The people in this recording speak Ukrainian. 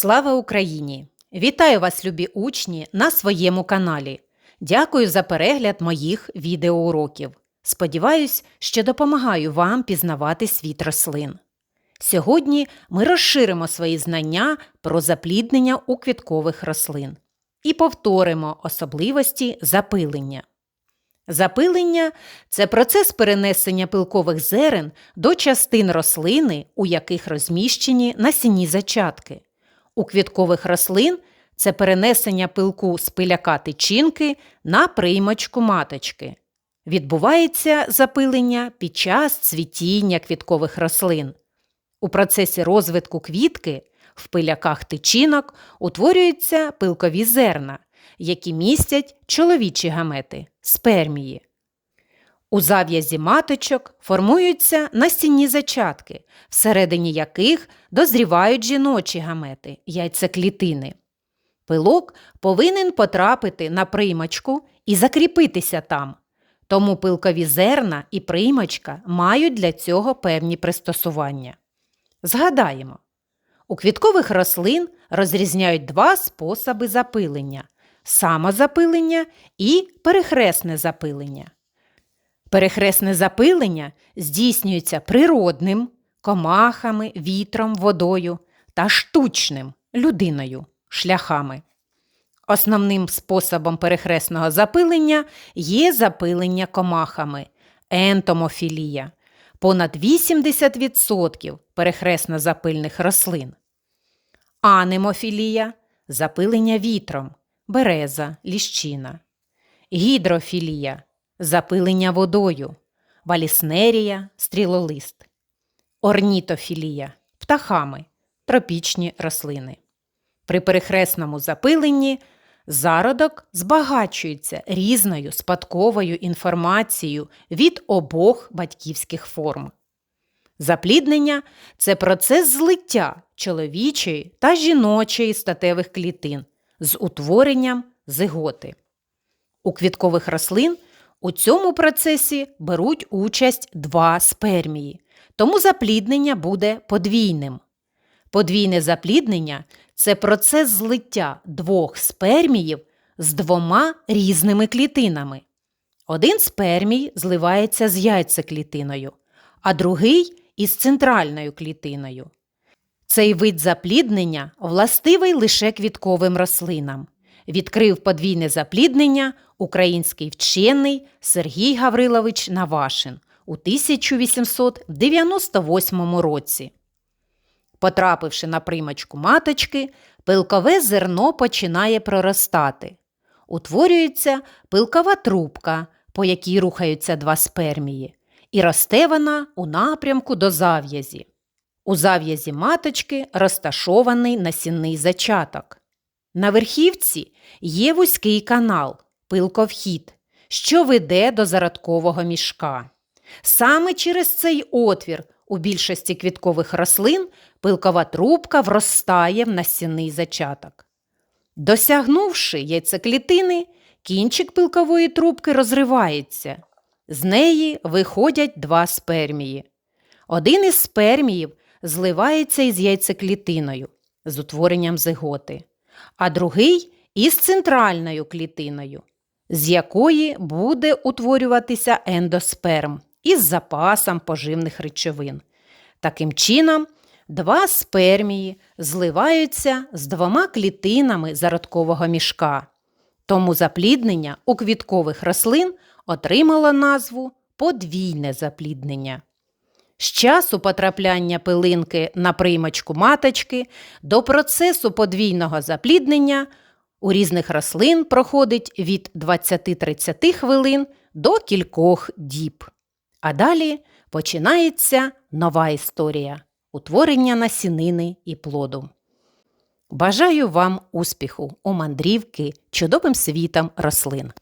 Слава Україні! Вітаю вас, любі учні, на своєму каналі. Дякую за перегляд моїх відеоуроків. Сподіваюсь, що допомагаю вам пізнавати світ рослин. Сьогодні ми розширимо свої знання про запліднення у квіткових рослин і повторимо особливості запилення. Запилення це процес перенесення пилкових зерен до частин рослини, у яких розміщені насінні зачатки. У квіткових рослин це перенесення пилку з пиляка тичинки на приймачку маточки. Відбувається запилення під час цвітіння квіткових рослин. У процесі розвитку квітки в пиляках тичинок утворюються пилкові зерна, які містять чоловічі гамети спермії. У зав'язі маточок формуються насінні зачатки, всередині яких дозрівають жіночі гамети, яйцеклітини. Пилок повинен потрапити на приймачку і закріпитися там. Тому пилкові зерна і приймачка мають для цього певні пристосування. Згадаємо, у квіткових рослин розрізняють два способи запилення самозапилення і перехресне запилення. Перехресне запилення здійснюється природним, комахами, вітром, водою та штучним людиною шляхами. Основним способом перехресного запилення є запилення комахами ентомофілія понад 80% перехресно запильних рослин. Анемофілія запилення вітром, береза, ліщина. Гідрофілія запилення водою, валіснерія, стрілолист. Орнітофілія птахами, тропічні рослини. При перехресному запиленні зародок збагачується різною спадковою інформацією від обох батьківських форм. Запліднення це процес злиття чоловічої та жіночої статевих клітин з утворенням зиготи. У квіткових рослин у цьому процесі беруть участь два спермії, тому запліднення буде подвійним. Подвійне запліднення це процес злиття двох сперміїв з двома різними клітинами. Один спермій зливається з яйцеклітиною, а другий із центральною клітиною. Цей вид запліднення властивий лише квітковим рослинам. Відкрив подвійне запліднення український вчений Сергій Гаврилович Навашин у 1898 році. Потрапивши на приймачку маточки, пилкове зерно починає проростати. Утворюється пилкова трубка, по якій рухаються два спермії, і росте вона у напрямку до зав'язі. У зав'язі маточки розташований насінний зачаток. На верхівці є вузький канал, пилковхід, що веде до зародкового мішка. Саме через цей отвір у більшості квіткових рослин пилкова трубка вростає в насінний зачаток. Досягнувши яйцеклітини, кінчик пилкової трубки розривається. З неї виходять два спермії. Один із сперміїв зливається із яйцеклітиною з утворенням зиготи, а другий із центральною клітиною, з якої буде утворюватися ендосперм із запасом поживних речовин. Таким чином, два спермії зливаються з двома клітинами зародкового мішка. Тому запліднення у квіткових рослин отримало назву подвійне запліднення. З часу потрапляння пилинки на приймачку маточки до процесу подвійного запліднення у різних рослин проходить від 20-30 хвилин до кількох діб. А далі починається нова історія утворення насінини і плоду. Бажаю вам успіху у мандрівки чудовим світом рослин!